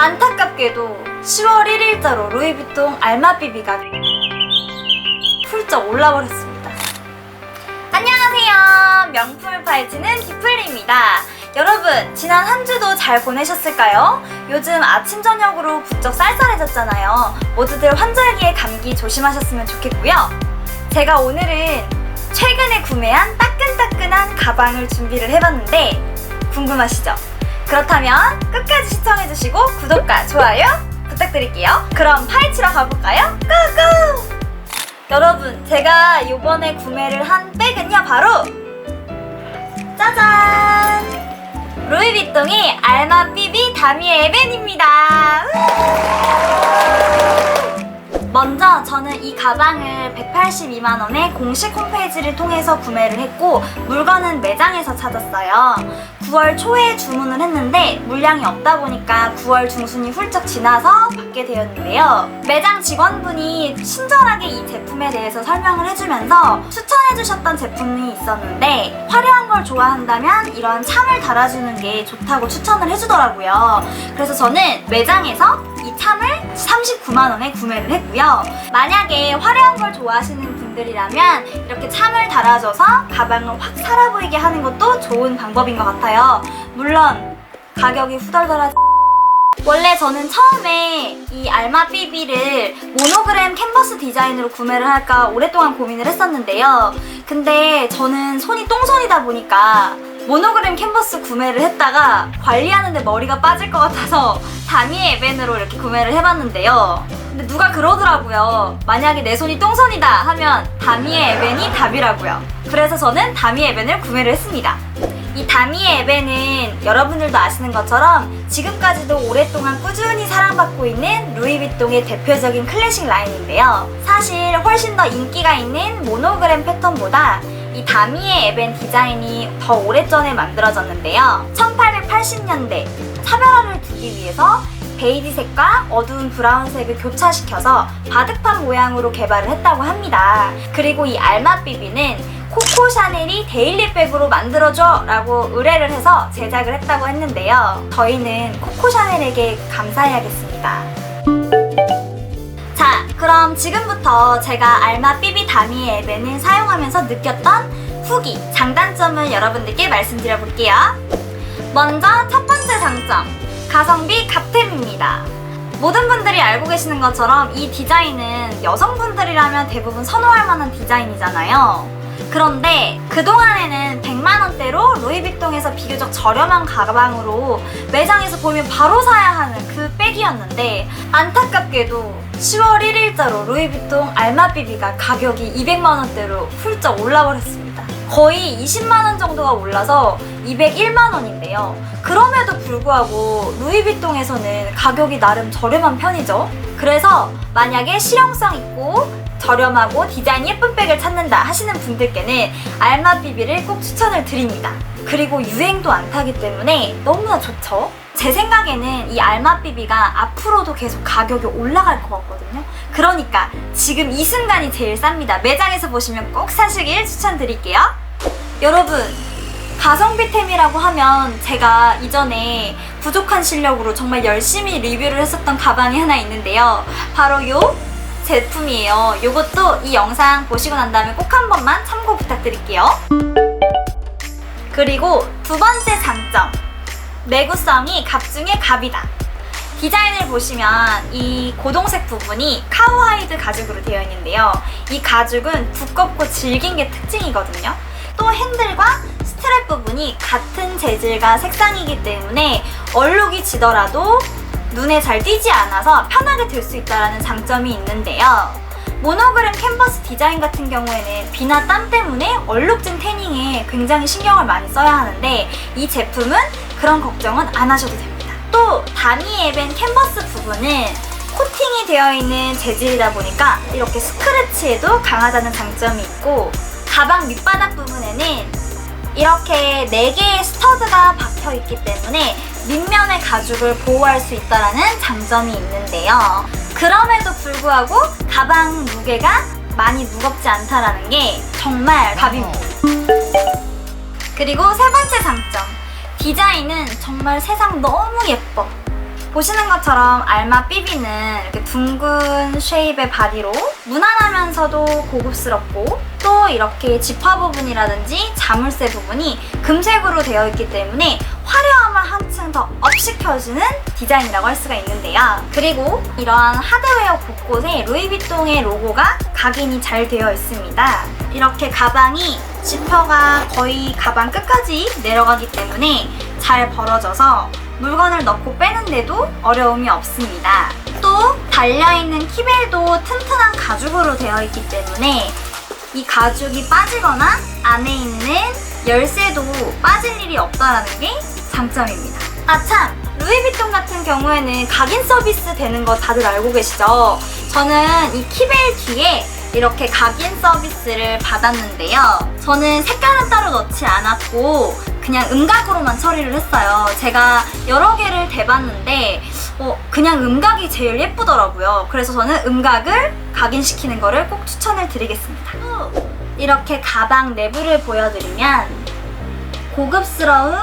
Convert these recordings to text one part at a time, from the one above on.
안타깝게도 10월 1일자로 루이비통 알마비비가 훌쩍 올라버렸습니다. 안녕하세요. 명품을 파헤치는 디플리입니다. 여러분, 지난 한 주도 잘 보내셨을까요? 요즘 아침, 저녁으로 부쩍 쌀쌀해졌잖아요. 모두들 환절기에 감기 조심하셨으면 좋겠고요. 제가 오늘은 최근에 구매한 따끈따끈한 가방을 준비를 해봤는데 궁금하시죠? 그렇다면 끝까지 시청해주시고 구독과 좋아요 부탁드릴게요. 그럼 파헤치러 가볼까요? 고고! 여러분, 제가 이번에 구매를 한 백은요, 바로 짜잔! 루이비통의 알마 삐비 다미의 에벤입니다. 먼저 저는 이 가방을 182만 원에 공식 홈페이지를 통해서 구매를 했고 물건은 매장에서 찾았어요. 9월 초에 주문을 했는데 물량이 없다 보니까 9월 중순이 훌쩍 지나서 받게 되었는데요. 매장 직원분이 친절하게 이 제품에 대해서 설명을 해주면서 추천해주셨던 제품이 있었는데 화려한 걸 좋아한다면 이런 참을 달아주는 게 좋다고 추천을 해주더라고요. 그래서 저는 매장에서 이 참을 39만 원에 구매를 했고요. 만약에 화려한 걸 좋아하시는 분들이라면 이렇게 참을 달아줘서 가방을 확 살아 보이게 하는 것도 좋은 방법인 것 같아요. 물론 가격이 후덜덜하지. 원래 저는 처음에 이 알마 삐비를 모노그램 캔버스 디자인으로 구매를 할까 오랫동안 고민을 했었는데요. 근데 저는 손이 똥손이다 보니까 모노그램 캔버스 구매를 했다가 관리하는데 머리가 빠질 것 같아서 다미의 에벤으로 이렇게 구매를 해봤는데요. 근데 누가 그러더라고요. 만약에 내 손이 똥손이다 하면 다미의 에벤이 답이라고요. 그래서 저는 다미의 에벤을 구매를 했습니다. 이 다미의 에벤은 여러분들도 아시는 것처럼 지금까지도 오랫동안 꾸준히 사랑받고 있는 루이비통의 대표적인 클래식 라인인데요. 사실 훨씬 더 인기가 있는 모노그램 패턴보다 이 다미의 에벤 디자인이 더 오래전에 만들어졌는데요. 1880년대 차별화를 두기 위해서 베이지색과 어두운 브라운색을 교차시켜서 바둑판 모양으로 개발을 했다고 합니다. 그리고 이 알마비비는 코코 샤넬이 데일리백으로 만들어줘 라고 의뢰를 해서 제작을 했다고 했는데요. 저희는 코코 샤넬에게 감사해야겠습니다. 자, 그럼 지금부터 제가 알마 삐비 다미 앱에는 사용하면서 느꼈던 후기, 장단점을 여러분들께 말씀드려 볼게요. 먼저 첫 번째 장점, 가성비 값템입니다. 모든 분들이 알고 계시는 것처럼 이 디자인은 여성분들이라면 대부분 선호할 만한 디자인이잖아요. 그런데 그동안에는 100만원대로 루이비통에서 비교적 저렴한 가방으로 매장에서 보면 바로 사야 하는 그 백이었는데 안타깝게도 10월 1일자로 루이비통 알마비비가 가격이 200만원대로 훌쩍 올라버렸습니다. 거의 20만원 정도가 올라서 201만원인데요. 그럼에도 불구하고 루이비통에서는 가격이 나름 저렴한 편이죠. 그래서 만약에 실용성 있고 저렴하고 디자인 예쁜 백을 찾는다 하시는 분들께는 알마 비비를 꼭 추천을 드립니다. 그리고 유행도 안 타기 때문에 너무나 좋죠. 제 생각에는 이 알마비비가 앞으로도 계속 가격이 올라갈 것 같거든요. 그러니까 지금 이 순간이 제일 쌉니다. 매장에서 보시면 꼭 사시길 추천드릴게요. 여러분, 가성비템이라고 하면 제가 이전에 부족한 실력으로 정말 열심히 리뷰를 했었던 가방이 하나 있는데요. 바로 요 제품이에요. 요것도 이 영상 보시고 난 다음에 꼭 한 번만 참고 부탁드릴게요. 그리고 두 번째 장점. 내구성이 갑 중에 갑이다. 디자인을 보시면 이 고동색 부분이 카우하이드 가죽으로 되어 있는데요. 이 가죽은 두껍고 질긴 게 특징이거든요. 또 핸들과 스트랩 부분이 같은 재질과 색상이기 때문에 얼룩이 지더라도 눈에 잘 띄지 않아서 편하게 들 수 있다는 장점이 있는데요. 모노그램 캔버스 디자인 같은 경우에는 비나 땀 때문에 얼룩진 태닝에 굉장히 신경을 많이 써야 하는데 이 제품은 그런 걱정은 안 하셔도 됩니다. 또 다미 앱엔 캔버스 부분은 코팅이 되어 있는 재질이다 보니까 이렇게 스크래치에도 강하다는 장점이 있고 가방 밑바닥 부분에는 이렇게 4개의 스터드가 박혀 있기 때문에 밑면의 가죽을 보호할 수 있다는 장점이 있는데요. 그럼에도 불구하고 가방 무게가 많이 무겁지 않다라는 게 정말 답입니다. 그리고 세 번째 장점. 디자인은 정말 세상 너무 예뻐. 보시는 것처럼 알마 삐비는 이렇게 둥근 쉐입의 바디로 무난하면서도 고급스럽고 또 이렇게 지퍼 부분이라든지 자물쇠 부분이 금색으로 되어 있기 때문에 화려함을 한층 더 업시켜주는 디자인이라고 할 수가 있는데요. 그리고 이러한 하드웨어 곳곳에 루이비통의 로고가 각인이 잘 되어 있습니다. 이렇게 가방이 지퍼가 거의 가방 끝까지 내려가기 때문에 잘 벌어져서 물건을 넣고 빼는데도 어려움이 없습니다. 또 달려있는 키벨도 튼튼한 가죽으로 되어 있기 때문에 이 가죽이 빠지거나 안에 있는 열쇠도 빠질 일이 없다라는 게 장점입니다. 아 참! 루이비통 같은 경우에는 각인 서비스 되는 거 다들 알고 계시죠? 저는 이 키벨 뒤에 이렇게 각인 서비스를 받았는데요. 저는 색깔은 따로 넣지 않았고 그냥 음각으로만 처리를 했어요. 제가 여러 개를 대봤는데 어, 그냥 음각이 제일 예쁘더라고요. 그래서 저는 음각을 각인시키는 거를 꼭 추천을 드리겠습니다. 이렇게 가방 내부를 보여드리면 고급스러운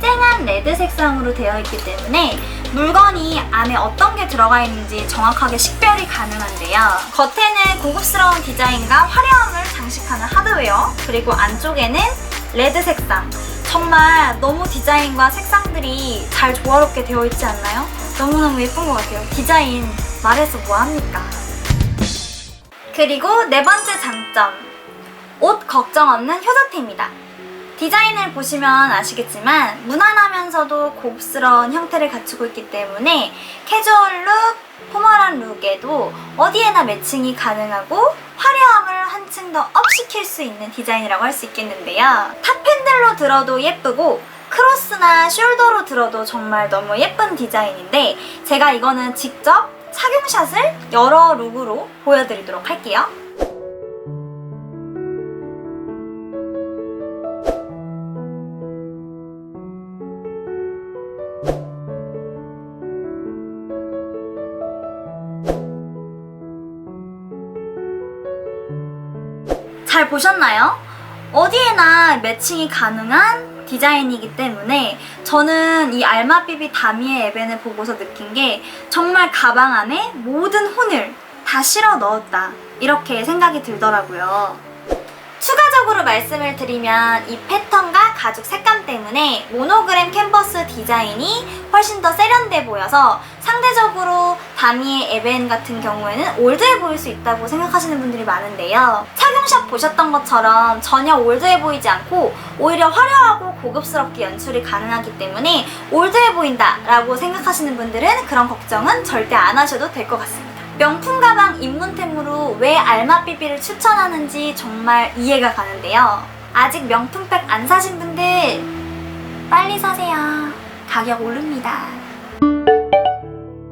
쨍한 레드 색상으로 되어 있기 때문에 물건이 안에 어떤 게 들어가 있는지 정확하게 식별이 가능한데요. 겉에는 고급스러운 디자인과 화려함을 장식하는 하드웨어, 그리고 안쪽에는 레드 색상. 정말 너무 디자인과 색상들이 잘 조화롭게 되어 있지 않나요? 너무너무 예쁜 것 같아요. 디자인 말해서 뭐합니까? 그리고 네 번째 장점. 옷 걱정 없는 효자템이다. 디자인을 보시면 아시겠지만 무난하면서도 고급스러운 형태를 갖추고 있기 때문에 캐주얼 룩, 포멀한 룩에도 어디에나 매칭이 가능하고 화려함을 한층 더 업시킬 수 있는 디자인이라고 할 수 있겠는데요. 탑핸들로 들어도 예쁘고 크로스나 숄더로 들어도 정말 너무 예쁜 디자인인데 제가 이거는 직접 착용샷을 여러 룩으로 보여드리도록 할게요. 잘 보셨나요? 어디에나 매칭이 가능한 디자인이기 때문에 저는 이 알마비비 다미의 에벤을 보고서 느낀 게 정말 가방 안에 모든 혼을 다 실어 넣었다 이렇게 생각이 들더라고요. 추가적으로 말씀을 드리면 이 패턴과 가죽 색감 때문에 모노그램 캔버스 디자인이 훨씬 더 세련돼 보여서 상대적으로 다미의 에벤 같은 경우에는 올드해 보일 수 있다고 생각하시는 분들이 많은데요. 착용샷 보셨던 것처럼 전혀 올드해 보이지 않고 오히려 화려하고 고급스럽게 연출이 가능하기 때문에 올드해 보인다 라고 생각하시는 분들은 그런 걱정은 절대 안 하셔도 될 것 같습니다. 명품 가방 입문템으로 왜 알마비비를 추천하는지 정말 이해가 가는데요. 아직 명품백 안 사신 분들 빨리 사세요. 가격 오릅니다.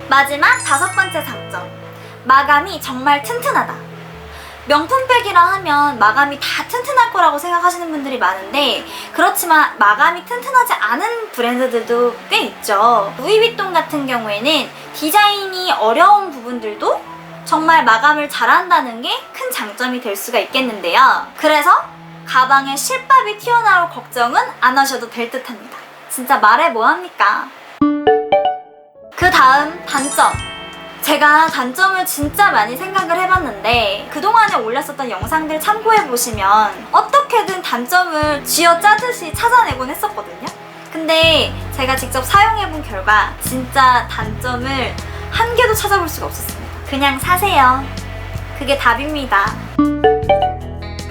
마지막 다섯 번째 장점. 마감이 정말 튼튼하다. 명품백이라 하면 마감이 다 튼튼할 거라고 생각하시는 분들이 많은데 그렇지만 마감이 튼튼하지 않은 브랜드들도 꽤 있죠. 루이비통 같은 경우에는 디자인이 어려운 부분들도 정말 마감을 잘한다는 게 큰 장점이 될 수가 있겠는데요. 그래서 가방에 실밥이 튀어나올 걱정은 안 하셔도 될 듯합니다. 진짜 말해 뭐합니까? 그 다음 단점. 제가 단점을 진짜 많이 생각을 해봤는데 그동안에 올렸었던 영상들 참고해보시면 어떻게든 단점을 쥐어 짜듯이 찾아내곤 했었거든요. 근데 제가 직접 사용해본 결과 진짜 단점을 한 개도 찾아볼 수가 없었습니다. 그냥 사세요. 그게 답입니다.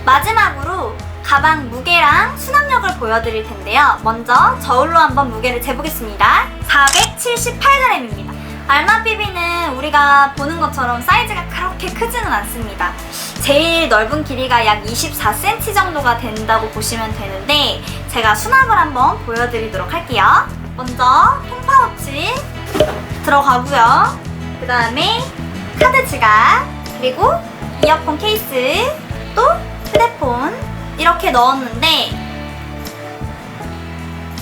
마지막으로 가방 무게랑 수납력을 보여드릴 텐데요. 먼저 저울로 한번 무게를 재보겠습니다. 478g입니다. 알마비비는 우리가 보는 것처럼 사이즈가 그렇게 크지는 않습니다. 제일 넓은 길이가 약 24cm 정도가 된다고 보시면 되는데 제가 수납을 한번 보여드리도록 할게요. 먼저 통파우치 들어가고요. 그 다음에 카드 지갑 그리고 이어폰 케이스 또 휴대폰 이렇게 넣었는데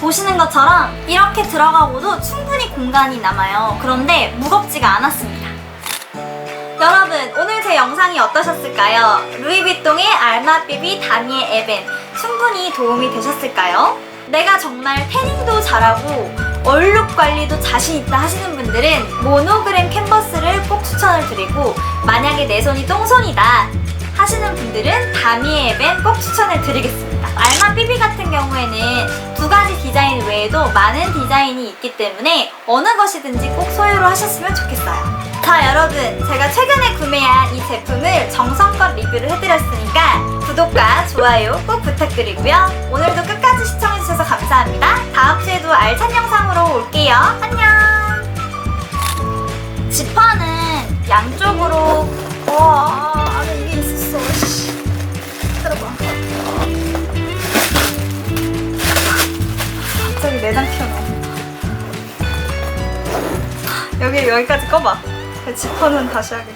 보시는 것처럼 이렇게 들어가고도 충분히 공간이 남아요. 그런데 무겁지가 않았습니다. 여러분 오늘 제 영상이 어떠셨을까요? 루이비통의 알마비비 다미의 에벤 충분히 도움이 되셨을까요? 내가 정말 태닝도 잘하고 얼룩 관리도 자신 있다 하시는 분들은 모노그램 캔버스를 꼭 추천을 드리고 만약에 내 손이 똥손이다 하시는 분들은 다미의 앱엔 꼭 추천을 드리겠습니다. 알마 삐비 같은 경우에는 두 가지 디자인 외에도 많은 디자인이 있기 때문에 어느 것이든지 꼭 소유로 하셨으면 좋겠어요. 자 여러분 제가 최근에 구매한 이 제품을 정성껏 리뷰를 해드렸으니까 구독과 좋아요 꼭 부탁드리고요. 오늘도 끝까지 시청해주셔서 감사합니다. 다음 주에도 알찬 영상으로 올게요. 안녕. 지퍼는 양쪽으로 와 내장 튀어나와. 여기 여기까지 꺼봐. 지퍼는 다시 하게.